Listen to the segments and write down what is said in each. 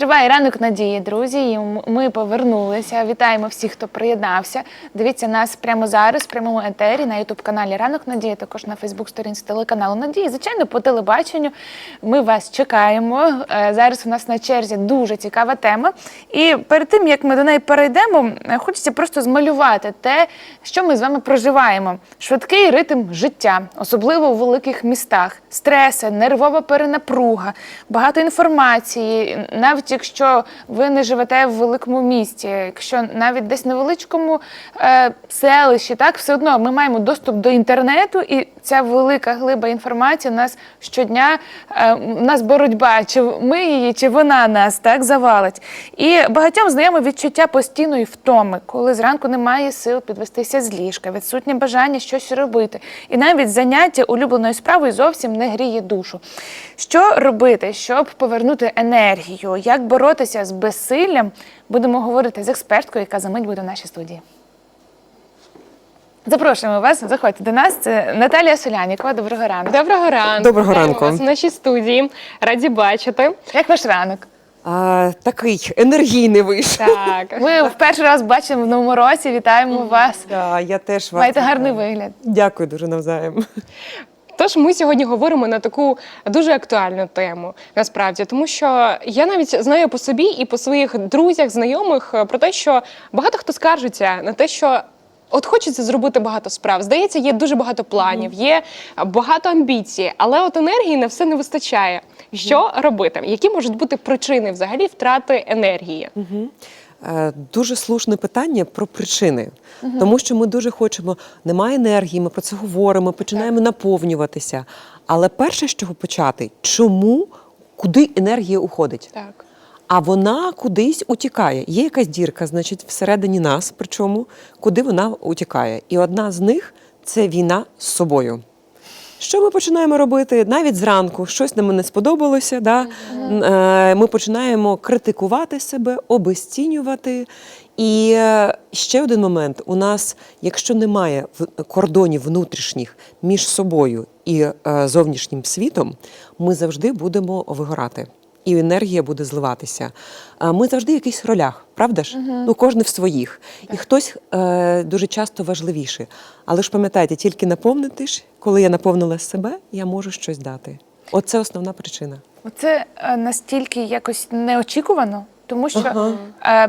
Триває ранок надії, друзі. І ми повернулися. Вітаємо всіх, хто приєднався. Дивіться нас прямо зараз в прямому етері на Ютуб каналі Ранок Надії, також на Фейсбук сторінці телеканалу Надії. Звичайно, по телебаченню. Ми вас чекаємо. Е, Зараз у нас на черзі дуже цікава тема. І перед тим як ми до неї перейдемо, е, хочеться просто змалювати те, що ми з вами проживаємо. Швидкий ритм життя, особливо у великих містах, стреси, нервова перенапруга, багато інформації, навіть якщо ви не живете в великому місті, якщо навіть десь на величкому е, селищі, так все одно ми маємо доступ до інтернету, і ця велика глиба інформації у нас щодня е, у нас боротьба, чи ми її, чи вона нас так завалить. І багатьом знайоме відчуття постійної втоми, коли зранку немає сил підвестися з ліжка, відсутнє бажання щось робити. І навіть заняття улюбленою справою зовсім не гріє душу. Що робити, щоб повернути енергію? Як боротися з безсиллям? Будемо говорити з експерткою, яка за мить буде в нашій студії. Запрошуємо вас, заходьте до нас. Це Наталія Солянікова. Доброго ранку. Доброго ранку. Доброго Вітаємо ранку. вас в нашій студії. Раді бачити. Як ваш ранок? А, такий енергійний вийшов. Так. Ми в перший раз бачимо в новому році. Вітаємо вас. Да, я теж вас Маєте гарний вигляд. Дякую дуже навзаєм. Тож ми сьогодні говоримо на таку дуже актуальну тему, насправді, тому що я навіть знаю по собі і по своїх друзях, знайомих е, про те, що багато хто скаржиться на те, що. От хочеться зробити багато справ. Здається, є дуже багато планів, є багато амбіцій, але от енергії на все не вистачає. Що робити? Які можуть бути причини взагалі втрати енергії? Е, Дуже слушне питання про причини, тому що ми дуже хочемо, немає енергії, ми про це говоримо, починаємо наповнюватися. Але перше, з чого почати, чому, куди енергія уходить? Так. А вона кудись утікає. Є якась дірка, значить, всередині нас, причому куди вона утікає. І одна з них це війна з собою. Що ми починаємо робити? Навіть зранку щось нам не сподобалося. Да? Е, Ми починаємо критикувати себе, обесцінювати. І е, ще один момент: у нас, якщо немає кордонів внутрішніх між собою і е, зовнішнім світом, ми завжди будемо вигорати. І енергія буде зливатися. Ми завжди в якихось ролях, правда ж? Ну, кожен в своїх. І хтось е, дуже часто важливіший. Але ж пам'ятайте, тільки наповнити ж, коли я наповнила себе, я можу щось дати. Оце основна причина. Оце е, настільки якось неочікувано, тому що Ага. е,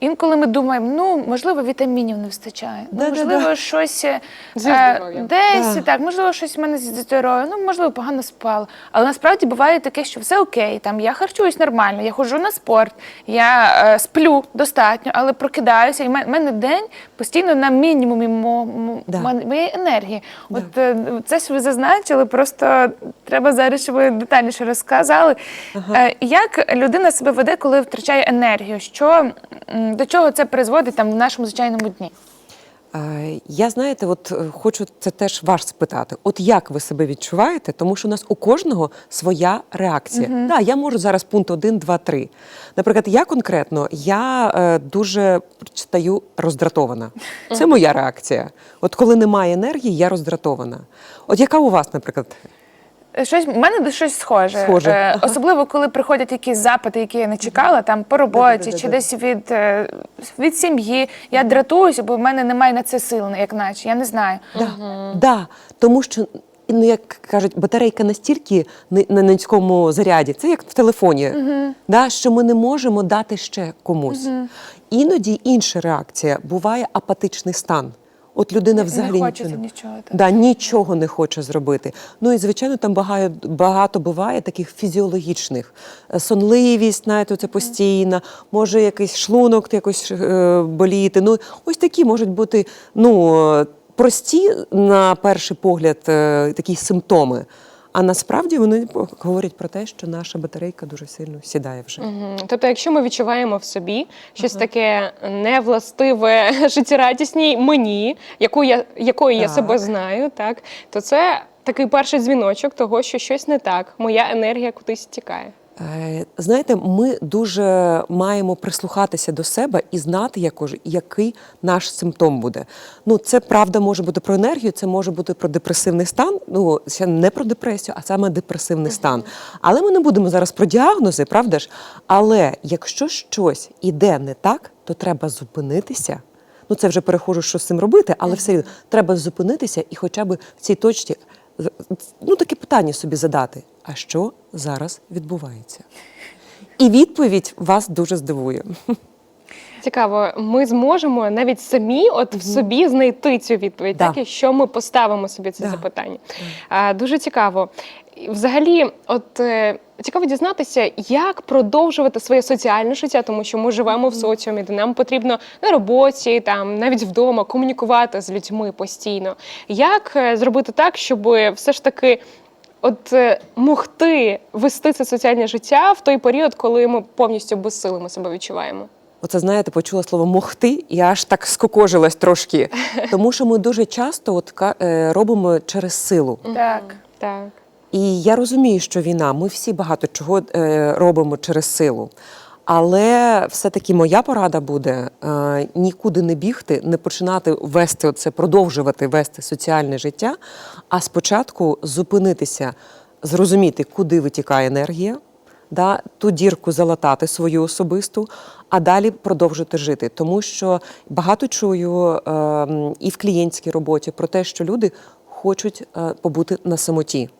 інколи ми думаємо, ну можливо, вітамінів не вистачає, ну, можливо, щось е, десь Да. так, можливо, щось в мене зі здоров'ям, ну можливо, погано спала. Але насправді буває таке, що все окей, там я харчуюсь нормально, я ходжу на спорт, я е, сплю достатньо, але прокидаюся, і в мене день постійно на мінімумі мо- мо- Да. моєї енергії. От е, це ж ви зазначили, просто треба зараз, щоб ви детальніше розказали. Е, Як людина себе веде, коли втрачає енергію? Що до чого це призводить там в нашому звичайному дні? Е, Я знаєте, от е, хочу це теж вас спитати. От як ви себе відчуваєте? Тому що у нас у кожного своя реакція. Так, да, я можу зараз пункт 1, 2, 3. Наприклад, я конкретно я е, дуже стаю роздратована. Це моя реакція. От коли немає енергії, я роздратована. От яка у вас, наприклад? Е, Щось в мене щось схоже, Схоже. Е, особливо коли приходять якісь запити, які я не чакала, там по роботі чи десь від, е, від сім'ї. Я дратуюся, бо в мене немає на це сил, як наче. Я не знаю. Да, да, тому що. Ну, як кажуть, батарейка настільки ни- на низькому заряді, це як в телефоні, да, що ми не можемо дати ще комусь. Іноді інша реакція буває апатичний стан. От людина взагалі не нічого, нічого. так. Да, нічого не хоче зробити. Ну і звичайно, там багато, багато буває таких фізіологічних. Е, Сонливість, знаєте, це постійна, може якийсь шлунок якось е, боліти. Ну, ось такі можуть бути ну, е, прості, на перший погляд, е, такі симптоми. А насправді вони говорять про те, що наша батарейка дуже сильно сідає вже. Угу. Тобто, якщо ми відчуваємо в собі щось таке невластиве життєрадісній мені, яку я, якою я себе знаю, так то це такий перший дзвіночок того, що щось не так, моя енергія кудись тікає. Е, Знаєте, ми дуже маємо прислухатися до себе і знати, якож, який наш симптом буде. Ну, це правда може бути про енергію, це може бути про депресивний стан. Ну, ще не про депресію, а саме депресивний стан. Але ми не будемо зараз про діагнози, правда ж? Але якщо щось іде не так, то треба зупинитися. Ну, це вже перехожу, що з цим робити, але все рівно треба зупинитися і хоча б в цій точці ну, таке питання собі задати: а що зараз відбувається? І відповідь вас дуже здивує. Цікаво, ми зможемо навіть самі, от в собі знайти цю відповідь, Да. так і що ми поставимо собі це Да. запитання. А, дуже цікаво. Взагалі, от е, цікаво дізнатися, як продовжувати своє соціальне життя, тому що ми живемо в соціумі, де нам потрібно на роботі, там навіть вдома комунікувати з людьми постійно. Як е, зробити так, щоб все ж таки. От е, могти вести це соціальне життя в той період, коли ми повністю безсилими себе відчуваємо. Оце знаєте, почула слово могти, і аж так скокожилась трошки. Тому що ми дуже часто от, ка- е, робимо через силу. Так. Так. І я розумію, що війна, ми всі багато чого е, робимо через силу. Але все-таки моя порада буде е, нікуди не бігти, не починати вести оце, продовжувати вести соціальне життя, а спочатку зупинитися, зрозуміти, куди витікає енергія, да, ту дірку залатати свою особисту, а далі продовжити жити. Тому що багато чую е, і в клієнтській роботі про те, що люди хочуть е, побути на самоті.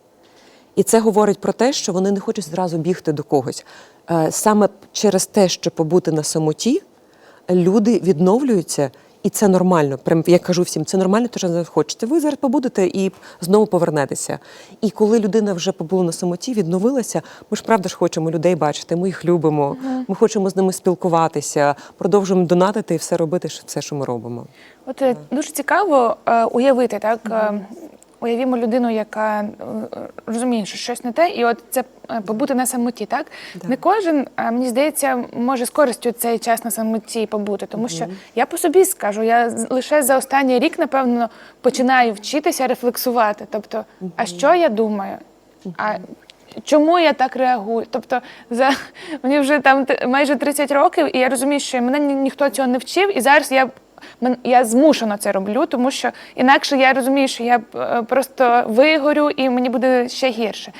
І це говорить про те, що вони не хочуть зразу бігти до когось. Е, Саме через те, що побути на самоті, люди відновлюються, і це нормально. Прям я кажу всім, це нормально, що ви хочете. Ви зараз побудете і знову повернетеся. І коли людина вже побула на самоті, відновилася, ми ж правда ж хочемо людей бачити, ми їх любимо, ми хочемо з ними спілкуватися, продовжуємо донатити і все робити, що- все, що ми робимо. От е, дуже цікаво е, уявити, так? Уявімо людину, яка е, розуміє, що щось не те, і от це е, побути на самоті, так? Не кожен, е, мені здається, може з користю цей час на самоті побути, тому що я по собі скажу, я лише за останній рік, напевно, починаю вчитися рефлексувати. Тобто, а що я думаю? А Чому я так реагую? Тобто, за мені вже там майже 30 років, і я розумію, що мене ніхто цього не вчив, і зараз я я змушено це роблю, тому що інакше я розумію, що я е, просто вигорю і мені буде ще гірше.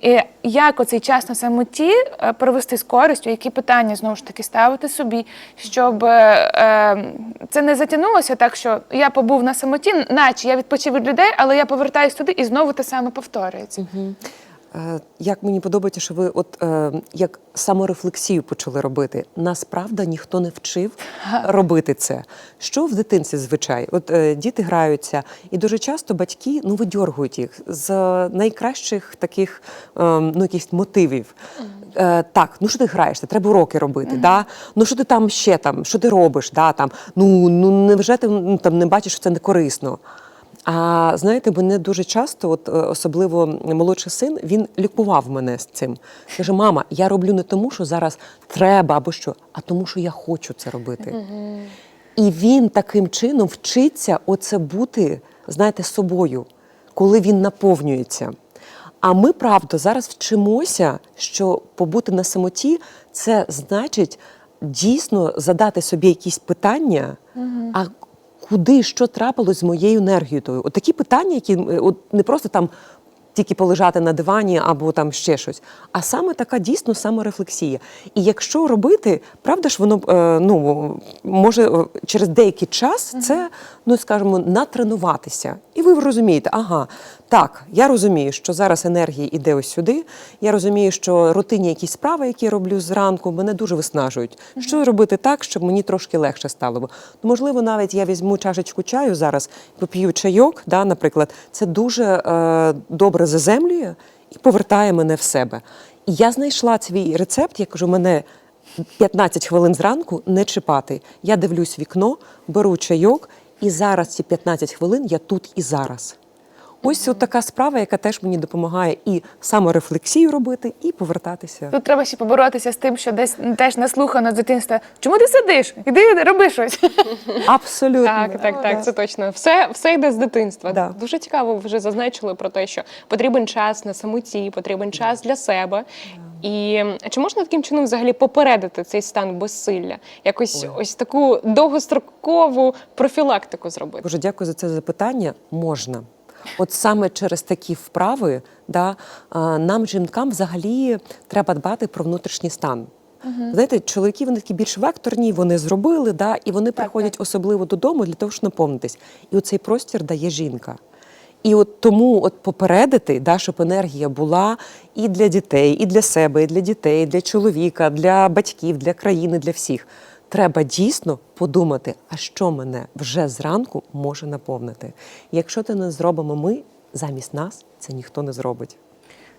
І як оцей час на самоті е, провести з користю, які питання знову ж таки ставити собі, щоб е, е, це не затягнулося так, що я побув на самоті, наче я відпочив від людей, але я повертаюсь туди і знову те саме повторюється. Е, Як мені подобається, що ви от е, як саморефлексію почали робити. Нас правда ніхто не вчив робити це. Що в дитинці звичай? От е, діти граються, і дуже часто батьки ну видьоргують їх з найкращих таких е, ну якихось мотивів. Е, так, ну що ти граєшся? Треба уроки робити. Да? Ну що ти там ще там? Що ти робиш? Да, там? Ну, ну невже ти ну, там не бачиш, що це не корисно? А знаєте, мене дуже часто, от е, особливо молодший син, він лікував мене з цим. Каже: мама, я роблю не тому, що зараз треба або що, а тому, що я хочу це робити. І він таким чином вчиться оце бути, знаєте, собою, коли він наповнюється. А ми, правда, зараз вчимося, що побути на самоті це значить дійсно задати собі якісь питання, а куди що трапилось з моєю енергією. От такі питання, які е, от не просто там. Тільки полежати на дивані або там ще щось, а саме така дійсно саморефлексія. І якщо робити, правда ж, воно е, ну може е, через деякий час це, ну скажімо, натренуватися. І ви розумієте, ага, так, я розумію, що зараз енергія іде ось сюди. Я розумію, що рутинні якісь справи, які я роблю зранку, мене дуже виснажують. Що робити так, щоб мені трошки легше стало? Ну, можливо, навіть я візьму чашечку чаю зараз, поп'ю чайок, да, наприклад, це дуже е, добре заземлює і повертає мене в себе. І я знайшла свій рецепт, я кажу, мене 15 хвилин зранку не чіпати. Я дивлюсь вікно, беру чайок, і зараз ці 15 хвилин я тут і зараз. Ось от така справа, яка теж мені допомагає і саморефлексію робити, і повертатися. Тут треба ще поборотися з тим, що десь теж наслухано з дитинства. Чому ти сидиш? Іди роби щось. Абсолютно. Так, так, так, це точно. Все, все йде з дитинства. Да. Дуже цікаво, ви вже зазначили про те, що потрібен час на самоті, потрібен час для себе. І чи можна таким чином взагалі попередити цей стан безсилля? Якось Ой. ось таку довгострокову профілактику зробити? Дуже дякую за це запитання. Можна. От саме через такі вправи, да, нам, жінкам, взагалі треба дбати про внутрішній стан. Знаєте, чоловіки вони такі більш векторні, вони зробили, да, і вони приходять особливо додому для того, щоб наповнитись. І оцей простір дає жінка. І от тому от попередити, да, щоб енергія була і для дітей, і для себе, і для дітей, і для чоловіка, для батьків, для країни, для всіх. Треба дійсно подумати, а що мене вже зранку може наповнити. Якщо це не зробимо ми, замість нас це ніхто не зробить.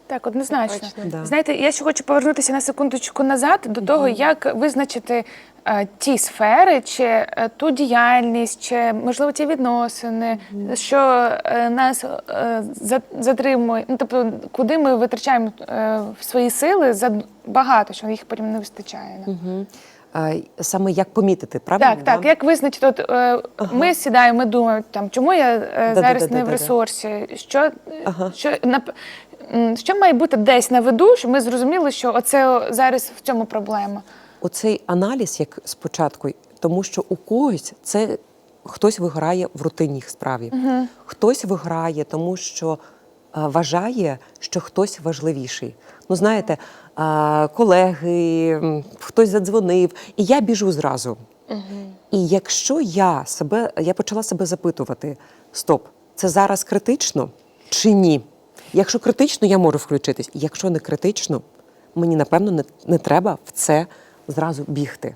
Так, однозначно. Да. Знаєте, я ще хочу повернутися на секундочку назад до того, як визначити е, ті сфери, чи е, ту діяльність, чи можливо ті відносини, що е, нас е, за- затримує, ну тобто, куди ми витрачаємо е, свої сили за багато, що їх потім не вистачає. А, й саме як помітити, правильно? Так, так. да? Як визначити, от, е, ми сідаємо, ми думаємо, там, чому я е, зараз не в Да-да-да-да-да. ресурсі, що, Ага. що, м, що має бути десь на виду, щоб ми зрозуміли, що оце зараз в цьому проблема. Оцей аналіз, як спочатку, тому що у когось це хтось виграє в рутинній справі, хтось виграє, тому що вважає, що хтось важливіший. Ну, знаєте, колеги, хтось задзвонив, і я біжу зразу. І якщо я себе, я почала себе запитувати: стоп, це зараз критично чи ні? Якщо критично, я можу включитись. Якщо не критично, мені напевно не, не треба в це зразу бігти.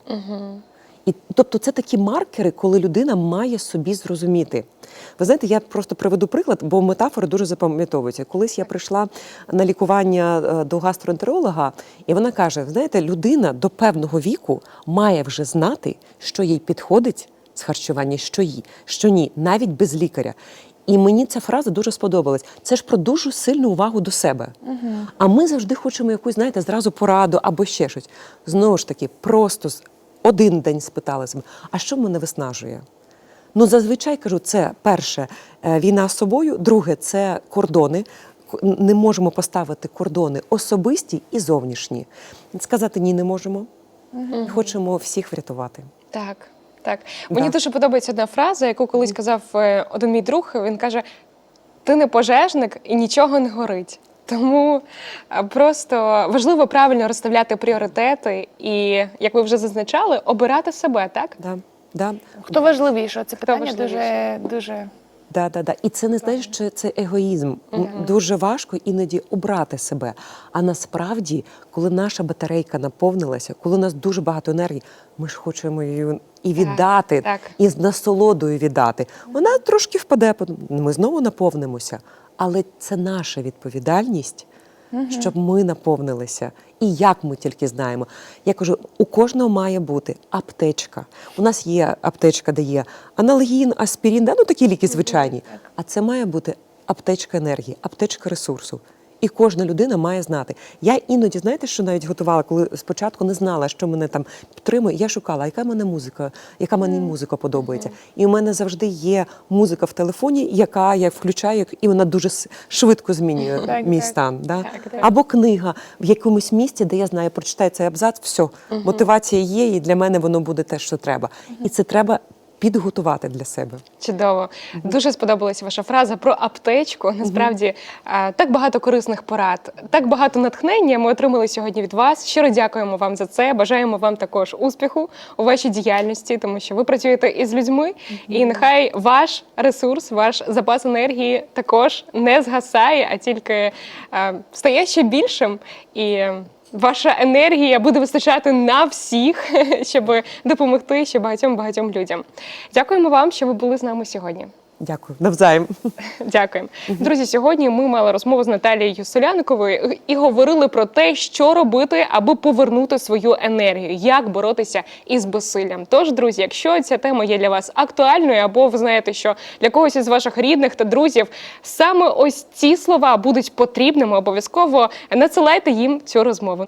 І тобто це такі маркери, коли людина має собі зрозуміти. Ви знаєте, я просто приведу приклад, бо метафори дуже запам'ятовуються. Колись я прийшла на лікування е, до гастроентеролога, і вона каже: знаєте, людина до певного віку має вже знати, що їй підходить з харчування, що їй, що ні, навіть без лікаря. І мені ця фраза дуже сподобалась. Це ж про дуже сильну увагу до себе. А ми завжди хочемо якусь, знаєте, зразу пораду або ще щось. Знову ж таки, просто з- один день спитали себе, а що мене виснажує? Ну, зазвичай кажу, це перше е, війна з собою, друге це кордони. Не можемо поставити кордони особисті і зовнішні. Сказати ні не можемо. Хочемо всіх врятувати. Так, так. Мені Да. дуже подобається одна фраза, яку колись казав е, один мій друг. Він каже: ти не пожежник і нічого не горить. Тому е, просто важливо правильно розставляти пріоритети і, як ви вже зазначали, обирати себе, так? Да, да. Хто важливіше? Це питання важливіше? дуже дуже. Да, да, да. І це не знаєш, що це егоїзм. М, Дуже важко іноді обрати себе. А насправді, коли наша батарейка наповнилася, коли у нас дуже багато енергії, ми ж хочемо її і віддати, так. і з насолодою віддати. Вона трошки впаде, ми знову наповнимося. Але це наша відповідальність, щоб ми наповнилися. І як ми тільки знаємо. Я кажу, у кожного має бути аптечка. У нас є аптечка, де є аналгін, аспірін, да, ну такі ліки звичайні. А це має бути аптечка енергії, аптечка ресурсу. І кожна людина має знати. Я іноді, знаєте, що навіть готувала, коли спочатку не знала, що мене там підтримує. Я шукала, яка мене музика, яка мені музика подобається. І у мене завжди є музика в телефоні, яка я включаю, і вона дуже швидко змінює Так, мій так. стан. Да? Так, так. Або книга в якомусь місці, де я знаю, прочитаю цей абзац, все, мотивація є, і для мене воно буде те, що треба. І це треба підготувати для себе. Чудово. Дуже сподобалася ваша фраза про аптечку. Насправді так багато корисних порад, так багато натхнення ми отримали сьогодні від вас. Щиро дякуємо вам за це. Бажаємо вам також успіху у вашій діяльності, тому що ви працюєте із людьми, і нехай ваш ресурс, ваш запас енергії також не згасає, а тільки стає ще більшим і. Ваша енергія буде вистачати на всіх, щоб допомогти ще багатьом багатьом людям. Дякуємо вам, що ви були з нами сьогодні. Дякую. Навзаєм. Дякуємо. Друзі, сьогодні ми мали розмову з Наталією Соляниковою і говорили про те, що робити, аби повернути свою енергію, як боротися із безсиллям. Тож, друзі, якщо ця тема є для вас актуальною, або ви знаєте, що для когось із ваших рідних та друзів саме ось ці слова будуть потрібними, обов'язково надсилайте їм цю розмову.